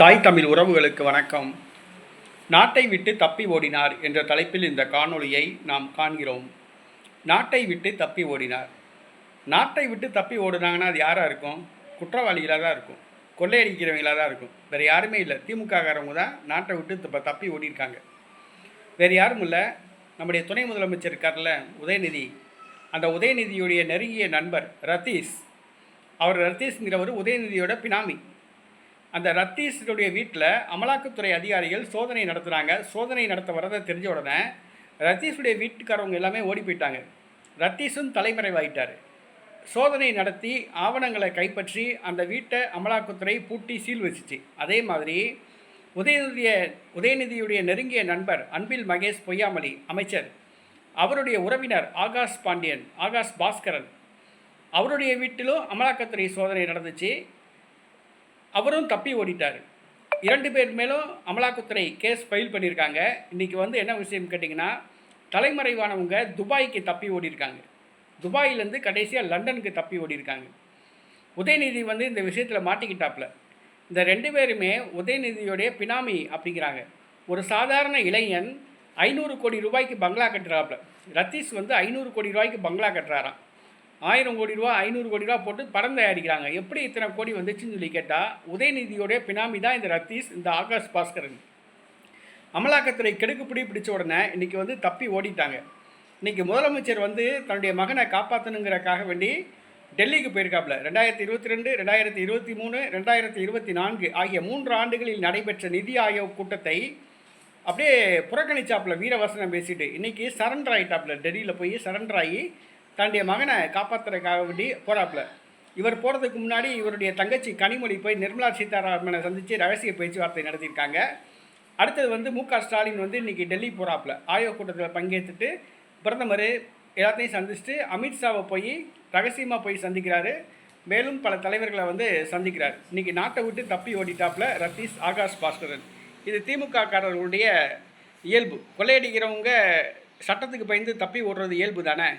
தாய் தமிழ் உறவுகளுக்கு வணக்கம். நாட்டை விட்டு தப்பி ஓடினார் என்ற தலைப்பில் இந்த காணொளியை நாம் காண்கிறோம். நாட்டை விட்டு தப்பி ஓடினார். நாட்டை விட்டு தப்பி ஓடுனாங்கன்னா அது யாராக இருக்கும்? குற்றவாளிகளாக தான் இருக்கும். கொள்ளையடிக்கிறவங்களாக தான் இருக்கும். வேறு யாருமே இல்லை. திமுககாரவங்க தான் நாட்டை விட்டு இப்போ தப்பி ஓடிருக்காங்க வேறு யாரும் இல்லை. நம்முடைய துணை முதலமைச்சர் இருக்கார்ல உதயநிதி. அந்த உதயநிதியுடைய நெருங்கிய நண்பர் ரத்தீஷ். அவர் ரத்தீஷ்ங்கிறவர் உதயநிதியோட பினாமி. அந்த ரத்தீஷனுடைய வீட்டில் அமலாக்கத்துறை அதிகாரிகள் சோதனை நடத்துகிறாங்க சோதனை நடத்த வரதை தெரிஞ்ச உடனே ரத்தீஷுடைய வீட்டுக்காரவங்க எல்லாமே ஓடி போயிட்டாங்க. ரத்தீஷும் தலைமறைவாயிட்டார். சோதனை நடத்தி ஆவணங்களை கைப்பற்றி அந்த வீட்டை அமலாக்கத்துறை பூட்டி சீல் வச்சுச்சு. அதே மாதிரி உதயநிதிய உதயநிதியுடைய நெருங்கிய நண்பர் அன்பில் மகேஷ் பொய்யாமலி அமைச்சர் அவருடைய உறவினர் ஆகாஷ் பாண்டியன் ஆகாஷ் பாஸ்கரன் அவருடைய வீட்டிலும் அமலாக்கத்துறை சோதனை நடந்துச்சு. அவரும் தப்பி ஓடிட்டார். இரண்டு பேர் மேலும் அமலாக்கத்துறை கேஸ் ஃபைல் பண்ணியிருக்காங்க. இன்றைக்கி வந்து என்ன விஷயம் கேட்டிங்கன்னா தலைமறைவானவங்க துபாய்க்கு தப்பி ஓடிருக்காங்க துபாயிலேருந்து கடைசியாக லண்டனுக்கு தப்பி ஓடிருக்காங்க உதயநிதி வந்து இந்த விஷயத்தில் மாட்டிக்கிட்டாப்ல இந்த ரெண்டு பேருமே உதயநிதியோடைய பினாமி அப்படிங்கிறாங்க. ஒரு சாதாரண இளைஞன் ஐநூறு கோடி ரூபாய்க்கு பங்களா கட்டுறாப்புல. ரத்தீஷ் வந்து ஐநூறு கோடி ரூபாய்க்கு பங்களா கட்டுறாராம். ஆயிரம் கோடி ரூபா ஐநூறு கோடி ரூபா போட்டு படம் தயாரிக்கிறாங்க. எப்படி இத்தனை கோடி வந்துச்சுன்னு சொல்லி கேட்டால் உதயநிதியோடைய பினாமி தான் இந்த ரத்தீஷ் இந்த ஆகாஷ் பாஸ்கரன். அமலாக்கத்துறை கெடுக்குப்பிடி பிடிச்ச உடனே இன்றைக்கி வந்து தப்பி ஓடிட்டாங்க. இன்றைக்கி முதலமைச்சர் வந்து தன்னுடைய மகனை காப்பாற்றணுங்கிறக்காக வேண்டி டெல்லிக்கு போயிருக்காப்புல ரெண்டாயிரத்தி இருபத்தி ரெண்டு ரெண்டாயிரத்தி இருபத்தி மூணு ரெண்டாயிரத்தி இருபத்தி நான்கு ஆகிய மூன்று ஆண்டுகளில் நடைபெற்ற நிதி ஆயோக் கூட்டத்தை அப்படியே புறக்கணிச்சாப்புல வீரவசனம் பேசிட்டு இன்றைக்கி சரண்டர் ஆகிட்டாப்புல டெல்லியில் போய் சரண்டர் ஆகி தன்னுடைய மகனை காப்பாற்றுறதுக்காக வேண்டி போகிறாப்புல இவர் போகிறதுக்கு முன்னாடி இவருடைய தங்கச்சி கனிமொழி போய் நிர்மலா சீதாராமனை சந்தித்து ரகசிய பேச்சுவார்த்தை நடத்தியிருக்காங்க. அடுத்தது வந்து மு க. ஸ்டாலின் வந்து இன்றைக்கி டெல்லி போகிறாப்புல ஆயோக் கூட்டத்தில் பங்கேற்றுட்டு பிரதமர் எல்லாத்தையும் சந்திச்சுட்டு அமித்ஷாவை போய் ரகசியமாக போய் சந்திக்கிறாரு. மேலும் பல தலைவர்களை வந்து சந்திக்கிறார். இன்றைக்கி நாட்டை விட்டு தப்பி ஓடிட்டாப்புல ரத்தீஷ் ஆகாஷ் பாஸ்கரன். இது திமுக காரர்களுடைய இயல்பு. கொள்ளையடிக்கிறவங்க சட்டத்துக்கு பயந்து தப்பி ஓடுறது இயல்பு தானே?